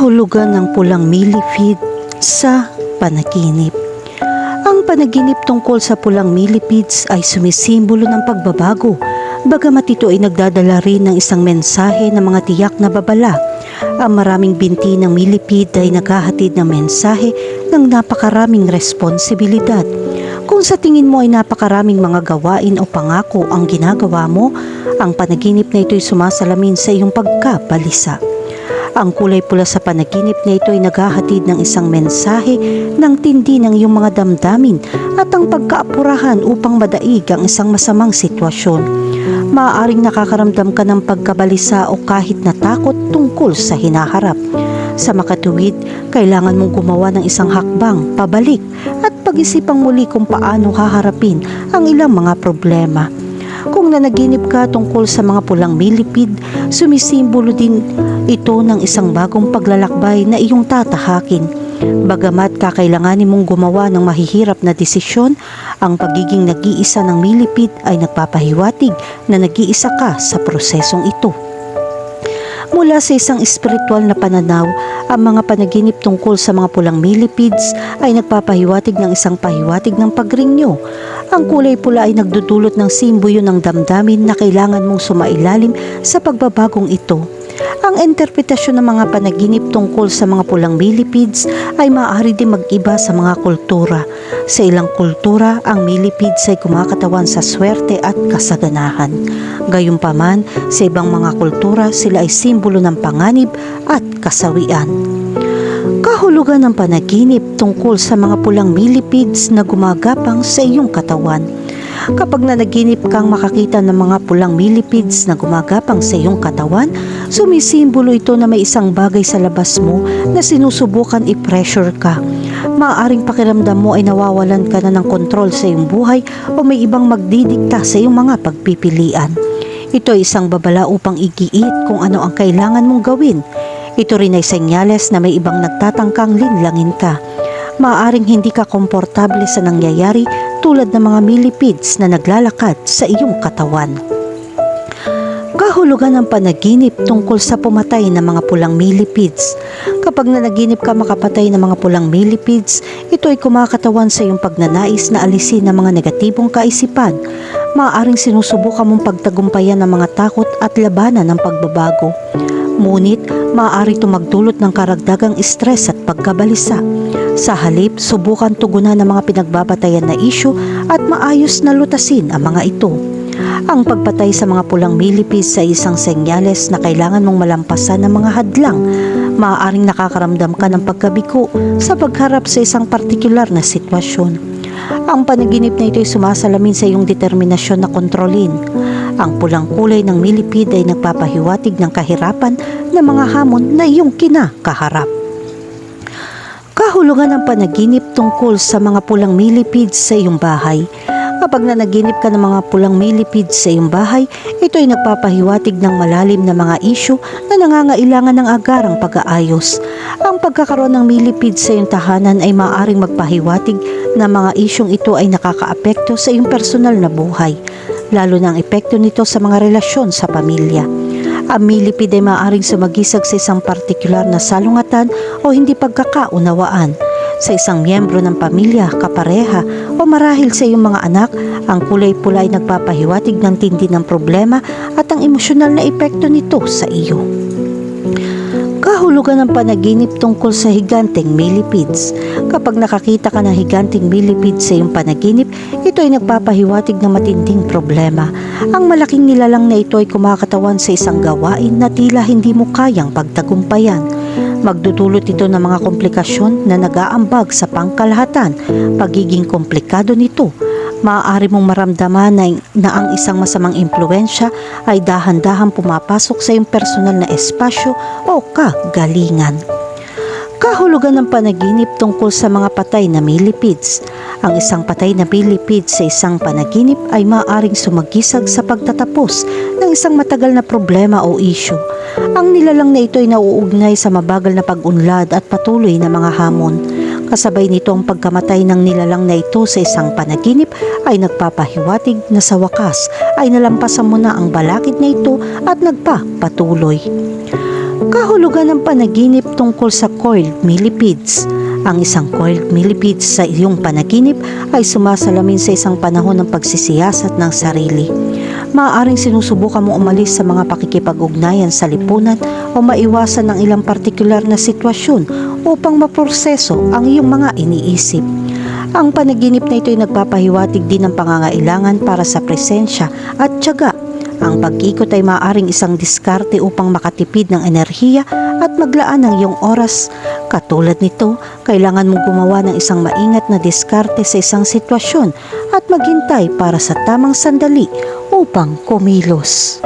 Kahulugan ng pulang millipede sa panaginip. Ang panaginip tungkol sa pulang millipedes ay sumisimbolo ng pagbabago, bagamat ito ay nagdadala rin ng isang mensahe ng mga tiyak na babala. Ang maraming binti ng millipede ay naghahatid ng mensahe ng napakaraming responsibilidad. Kung sa tingin mo ay napakaraming mga gawain o pangako ang ginagawa mo, ang panaginip na ito ay sumasalamin sa iyong pagkabalisa. Ang kulay pula sa panaginip na ito ay naghahatid ng isang mensahe ng tindi ng iyong mga damdamin at ang pagkaapurahan upang madaig ang isang masamang sitwasyon. Maaaring nakakaramdam ka ng pagkabalisa o kahit natakot tungkol sa hinaharap. Sa makatuwid, kailangan mong gumawa ng isang hakbang pabalik at pag-isipang muli kung paano haharapin ang ilang mga problema. Kung nanaginip ka tungkol sa mga pulang millipede, sumisimbolo din ito ng isang bagong paglalakbay na iyong tatahakin. Bagamat kakailanganin mong gumawa ng mahihirap na desisyon, ang pagiging nag-iisa ng millipede ay nagpapahiwatig na nag-iisa ka sa prosesong ito. Mula sa isang espiritual na pananaw, ang mga panaginip tungkol sa mga pulang millipedes ay nagpapahiwatig ng isang pahiwatig ng pagrinyo. Ang kulay pula ay nagdudulot ng simboyo ng damdamin na kailangan mong sumailalim sa pagbabagong ito. Ang interpretasyon ng mga panaginip tungkol sa mga pulang millipedes ay maaari din mag-iba sa mga kultura. Sa ilang kultura, ang millipedes ay kumakatawan sa swerte at kasaganahan. Gayunpaman, sa ibang mga kultura, sila ay simbolo ng panganib at kasawian. Kahulugan ng panaginip tungkol sa mga pulang millipedes na gumagapang sa iyong katawan. Kapag nanaginip kang makakita ng mga pulang millipedes na gumagapang sa iyong katawan, sumisimbolo ito na may isang bagay sa labas mo na sinusubukan i-pressure ka. Maaaring pakiramdam mo ay nawawalan ka na ng kontrol sa iyong buhay o may ibang magdidikta sa iyong mga pagpipilian. Ito ay isang babala upang igiit kung ano ang kailangan mong gawin. Ito rin ay senyales na may ibang nagtatangkang linlangin ka. Maaaring hindi ka komportable sa nangyayari tulad ng mga millipedes na naglalakad sa iyong katawan. Kahulugan ng panaginip tungkol sa pumatay ng mga pulang millipedes. Kapag nanaginip ka makapatay ng mga pulang millipedes, ito ay kumakatawan sa iyong pagnanais na alisin ng mga negatibong kaisipan. Maaaring sinusubukan mong pagtagumpayan ng mga takot at labanan ng pagbabago. Ngunit, maaari ito magdulot ng karagdagang stress at pagkabalisa. Sa halip, subukan tugunan ng mga pinagbabatayan na isyu at maayos na lutasin ang mga ito. Ang pagpatay sa mga pulang millipede sa isang senyales na kailangan mong malampasan ng mga hadlang. Maaaring nakakaramdam ka ng pagkabiko sa pagharap sa isang partikular na sitwasyon. Ang panaginip na ito ay sumasalamin sa iyong determinasyon na kontrolin. Ang pulang kulay ng millipede ay nagpapahiwatig ng kahirapan ng mga hamon na iyong kinakaharap. Kahulugan ng panaginip tungkol sa mga pulang millipedes sa iyong bahay. Kapag nanaginip ka ng mga pulang millipedes sa iyong bahay, ito ay nagpapahiwatig ng malalim na mga isyu na nangangailangan ng agarang pag-aayos. Ang pagkakaroon ng millipedes sa iyong tahanan ay maaaring magpahiwatig na mga isyong ito ay nakakaapekto sa iyong personal na buhay, lalo na ang epekto nito sa mga relasyon sa pamilya. Ang millipede ay maaaring sumagisag sa isang partikular na salungatan o hindi pagkakaunawaan sa isang miyembro ng pamilya, kapareha o marahil sa iyong mga anak, ang kulay pula ay nagpapahiwatig ng tindi ng problema at ang emosyonal na epekto nito sa iyo. Kahulugan ng panaginip tungkol sa higanteng millipedes. Kapag nakakita ka ng higanteng millipedes sa iyong panaginip, ito ay nagpapahiwatig ng matinding problema. Ang malaking nilalang na ito ay kumakatawan sa isang gawain na tila hindi mo kayang pagtagumpayan. Magdudulot ito ng mga komplikasyon na nag-aambag sa pangkalahatan. Pagiging komplikado nito, maaari mong maramdaman na, na ang isang masamang impluensya ay dahan-dahan pumapasok sa iyong personal na espasyo o kagalingan. Kahulugan ng panaginip tungkol sa mga patay na millipedes. Ang isang patay na millipede sa isang panaginip ay maaaring sumagisag sa pagtatapos ng isang matagal na problema o issue. Ang nilalang na ito ay nauugnay sa mabagal na pag-unlad at patuloy na mga hamon. Kasabay nito ang pagkamatay ng nilalang na ito sa isang panaginip ay nagpapahiwatig na sa wakas ay nalampasan mo na ang balakid na ito at nagpapatuloy. Kahulugan ng panaginip tungkol sa coiled millipedes. Ang isang coiled millipede sa iyong panaginip ay sumasalamin sa isang panahon ng pagsisiyasat ng sarili. Maaaring sinusubukan mo umalis sa mga pakikipag-ugnayan sa lipunan o maiwasan ng ilang partikular na sitwasyon upang maproseso ang iyong mga iniisip. Ang panaginip na ito ay nagpapahiwatig din ng pangangailangan para sa presensya at tiyaga. Ang pag-ikot ay maaaring isang diskarte upang makatipid ng enerhiya at maglaan ng iyong oras. Katulad nito, kailangan mong gumawa ng isang maingat na diskarte sa isang sitwasyon at maghintay para sa tamang sandali upang kumilos.